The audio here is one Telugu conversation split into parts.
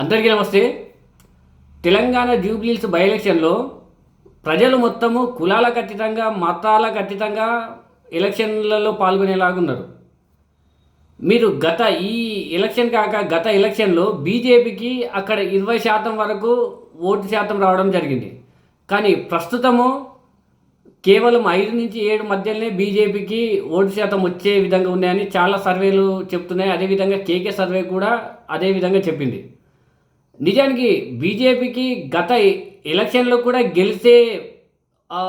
అందరికీ నమస్తే. తెలంగాణ జూబ్లీస్ బై ఎలక్షన్లో ప్రజలు మొత్తము కులాలకు అతీతంగా మతాలకు అతీతంగా ఎలక్షన్లలో పాల్గొనేలాగున్నారు. మీరు గత ఈ ఎలక్షన్ కాక గత ఎలక్షన్లో బీజేపీకి అక్కడ ఇరవై శాతం వరకు ఓటు శాతం రావడం జరిగింది. కానీ ప్రస్తుతము కేవలం ఐదు నుంచి ఏడు మధ్యలోనే బీజేపీకి ఓటు శాతం వచ్చే విధంగా ఉన్నాయని చాలా సర్వేలు చెప్తున్నాయి. అదేవిధంగా కేకే సర్వే కూడా అదే విధంగా చెప్పింది. నిజానికి బీజేపీకి గత ఎలక్షన్లో కూడా గెలిచే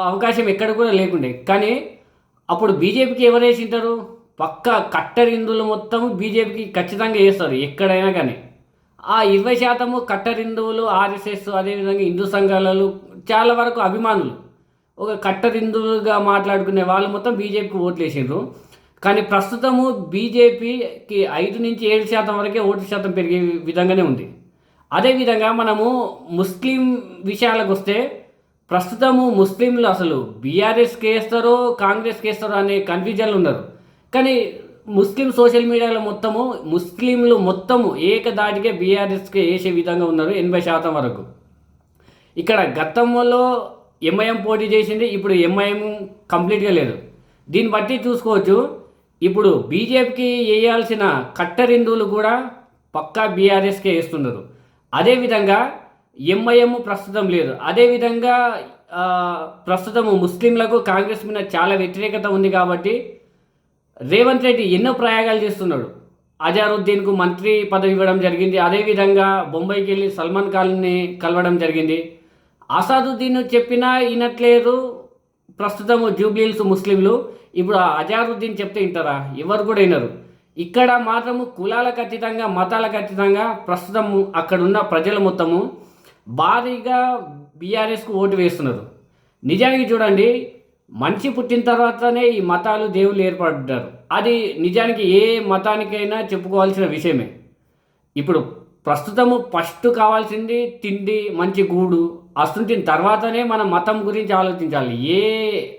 అవకాశం ఎక్కడ కూడా లేకుండే. కానీ అప్పుడు బీజేపీకి ఎవరు వేసింటారు? పక్క కట్టరిందులు మొత్తం బీజేపీకి ఖచ్చితంగా వేస్తారు ఎక్కడైనా కానీ. ఆ ఇరవై శాతము కట్టరిందువులు ఆర్ఎస్ఎస్ అదేవిధంగా హిందూ సంఘాలలో చాలా వరకు అభిమానులు. ఒక కట్టరిందువులుగా మాట్లాడుకునే వాళ్ళు మొత్తం బీజేపీకి ఓట్లు వేసిండ్రు కానీ ప్రస్తుతము బీజేపీకి ఐదు నుంచి ఏడు శాతం వరకే ఓటు శాతం పెరిగే విధంగానే ఉంది. అదేవిధంగా మనము ముస్లిం విషయాలకు వస్తే ప్రస్తుతము ముస్లింలు అసలు బీఆర్ఎస్కి వేస్తారో కాంగ్రెస్కి వేస్తారో అనే కన్ఫ్యూజన్లు ఉన్నారు. కానీ ముస్లిం సోషల్ మీడియాలో మొత్తము ముస్లింలు మొత్తము ఏకదాటిగా బీఆర్ఎస్కి వేసే విధంగా ఉన్నారు ఎనభై శాతం వరకు. ఇక్కడ గతంలో ఎంఐఎం పోటీ చేసింది ఇప్పుడు ఎంఐఎం కంప్లీట్గా లేదు. దీన్ని బట్టి చూసుకోవచ్చు ఇప్పుడు బీజేపీకి వేయాల్సిన కట్టర్ హిందువులు కూడా పక్కా బీఆర్ఎస్కే వేస్తున్నారు. అదేవిధంగా ఎంఐఎం ప్రస్తుతం లేదు. అదేవిధంగా ప్రస్తుతము ప్రస్తుతం ముస్లింలకు కాంగ్రెస్ మీద చాలా వ్యతిరేకత ఉంది కాబట్టి రేవంత్ రెడ్డి ఎన్నో ప్రయోగాలు చేస్తున్నాడు. అజారుద్దీన్కు మంత్రి పదవి ఇవ్వడం జరిగింది. అదేవిధంగా బొంబాయికి వెళ్ళి సల్మాన్ ఖాన్ని కలవడం జరిగింది. అసాదుద్దీన్ చెప్పినా వినట్లేదు. ప్రస్తుతం జూబ్లీల్స్ ముస్లింలు. ఇప్పుడు ఆ అజారుద్దీన్ చెప్తే వింటారా? ఎవరు కూడా వినరు. ఇక్కడ మాత్రము కులాలకు అతీతంగా మతాలకు అతీతంగా ప్రస్తుతము అక్కడున్న ప్రజలు మొత్తము భారీగా బీఆర్ఎస్కు ఓటు వేస్తున్నారు. నిజానికి చూడండి మనిషి పుట్టిన తర్వాతనే ఈ మతాలు దేవుళ్ళు ఏర్పడ్డారు. అది నిజానికి ఏ మతానికైనా చెప్పుకోవాల్సిన విషయమే. ఇప్పుడు ప్రస్తుతము ఫస్ట్ కావాల్సింది తిండి మంచి గూడు అస్తుంటిన తర్వాతనే మన మతం గురించి ఆలోచించాలి. ఏ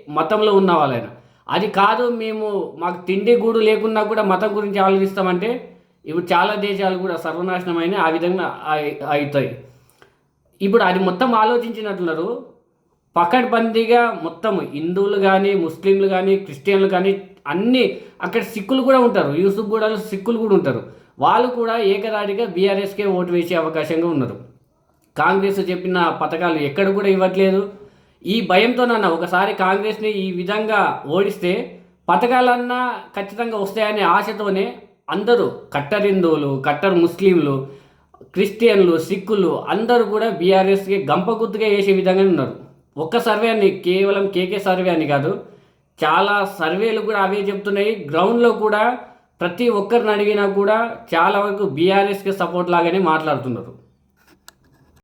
మతంలో ఉన్న వాళ్ళైనా. అది కాదు మేము మాకు తిండి గూడు లేకున్నా కూడా మతం గురించి ఆలోచిస్తామంటే ఇప్పుడు చాలా దేశాలు కూడా సర్వనాశనమైన ఆ విధంగా అవుతాయి ఇప్పుడు అది మొత్తం ఆలోచించినట్లున్నారు. పకడ్బందీగా మొత్తం హిందువులు కానీ ముస్లింలు కానీ క్రిస్టియన్లు కానీ అన్ని అక్కడ సిక్కులు కూడా ఉంటారు. యూసుఫ్ కూడా సిక్కులు కూడా ఉంటారు. వాళ్ళు కూడా ఏకదాటిగా బీఆర్ఎస్కే ఓటు వేసే అవకాశంగా ఉన్నారు. కాంగ్రెస్ చెప్పిన పథకాలు ఎక్కడ కూడా ఇవ్వట్లేదు. ఈ భయంతోనన్నా ఒకసారి కాంగ్రెస్ని ఈ విధంగా ఓడిస్తే పథకాలన్నా ఖచ్చితంగా వస్తాయనే ఆశతోనే అందరూ కట్టర్ హిందువులు కట్టర్ ముస్లింలు క్రిస్టియన్లు సిక్కులు అందరూ కూడా బీఆర్ఎస్కి గంప గుర్తుగా వేసే విధంగా ఉన్నారు. ఒక్క సర్వే అని కేవలం కేకే సర్వే అని కాదు చాలా సర్వేలు కూడా అవే చెప్తున్నాయి. గ్రౌండ్లో కూడా ప్రతి ఒక్కరిని అడిగినా కూడా చాలా వరకు బీఆర్ఎస్కి సపోర్ట్ లాగానే మాట్లాడుతున్నారు.